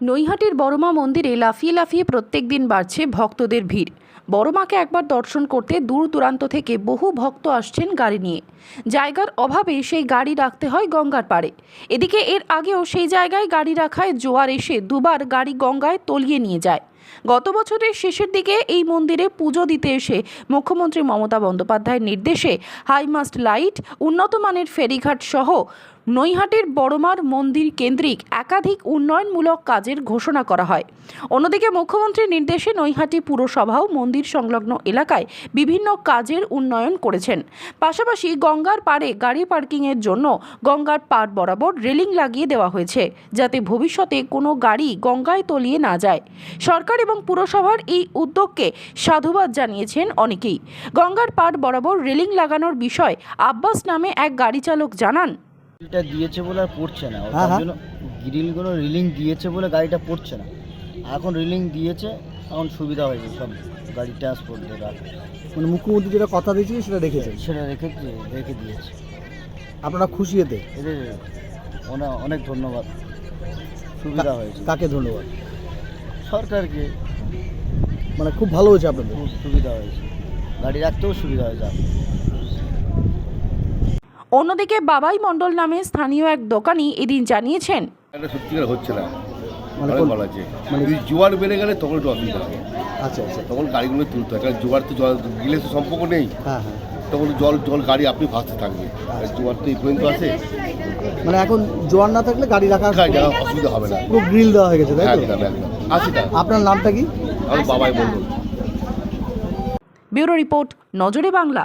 নৈহাটির বড়মা মন্দিরে লাফিয়ে লাফিয়ে প্রত্যেক দিন বাড়ছে ভক্তদের ভিড়। বড়মাকে একবার দর্শন করতে দূর দূরান্ত থেকে বহু ভক্ত আসছেন গাড়ি নিয়ে। জায়গার অভাবে সেই গাড়ি রাখতে হয় গঙ্গার পাড়ে। এদিকে এর আগেও সেই জায়গায় গাড়ি রাখায় জোয়ার এসে দুবার গাড়ি গঙ্গায় তলিয়ে নিয়ে যায়। গত বছরের শেষের দিকে এই মন্দিরে পুজো দিতে এসে মুখ্যমন্ত্রী মমতা বন্দ্যোপাধ্যায়ের নির্দেশে হাইমাস্ট লাইট, উন্নত মানের ফেরিঘাট সহ নৈহাটির বড়মার মন্দির কেন্দ্রিক একাধিক উন্নয়নমূলক কাজের ঘোষণা করা হয়। অন্যদিকে মুখ্যমন্ত্রীর নির্দেশে নৈহাটি পুরসভাও মন্দির সংলগ্ন এলাকায় বিভিন্ন কাজের উন্নয়ন করেছেন। পাশাপাশি গঙ্গার পাড়ে গাড়ি পার্কিংয়ের জন্য গঙ্গার পাড় বরাবর রেলিং লাগিয়ে দেওয়া হয়েছে, যাতে ভবিষ্যতে কোনো গাড়ি গঙ্গায় তলিয়ে না যায়। সরকার এবং পুরসভার এই উদ্যোগকে সাধুবাদ জানিয়েছেন অনেকেই। গঙ্গার পাড় বরাবর রেলিং লাগানোর বিষয় আব্বাস নামে এক গাড়ি চালক জানান গ্রিলটা দিয়েছে বলে আর পড়ছে না। হ্যাঁ, হ্যাঁ। গ্রিলগুলো রিলিং দিয়েছে বলে গাড়িটা পড়ছে না। এখন রিলিং দিয়েছে এখন সুবিধা হয়েছে সব গাড়ি ট্রান্সপোর্ট মানে মুখ্যমন্ত্রী যেটা কথা দিয়েছিল সেটা রেখেছেন সেটা রেখে রেখে দিয়েছে। আপনারা খুশি এতে? এদের অনেক অনেক ধন্যবাদ। সুবিধা হয়েছে। কাকে ধন্যবাদ? সরকারকে। মানে খুব ভালো হয়েছে আপনাদের। খুব সুবিধা হয়েছে। গাড়ি রাখতেও সুবিধা হয়েছে। এখন। অন্যদিকে বাবাই মণ্ডল নামে স্থানীয় এক দোকানি এদিন জানিয়েছেন এটা সত্যিকার হচ্ছে না। মানে অনেক আছে। মানে- যদি জোয়ার বেড়ে গেলে তখন একটু অসুবিধা হবে। আচ্ছা আচ্ছা। তখন গাড়িগুলো তুলতে হয় কারণ জোয়ার তো জল গিলে তো সম্পর্ক নেই। হ্যাঁ হ্যাঁ। তখন জল জল গাড়ি আপনি ভাসতে থাকবে। আর জোয়ার তো এই পর্যন্ত আছে। মানে এখন জোয়ার না থাকলে গাড়ি রাখার গাড়ি যাওয়া অসুবিধা হবে না। পুরো গ্রিল দেওয়া হয়ে গেছে তাই তো? একদম একদম। আসি আপনার নামটা কি? আমার বাবাই বলল ব্যুরো রিপোর্ট নজরে বাংলা।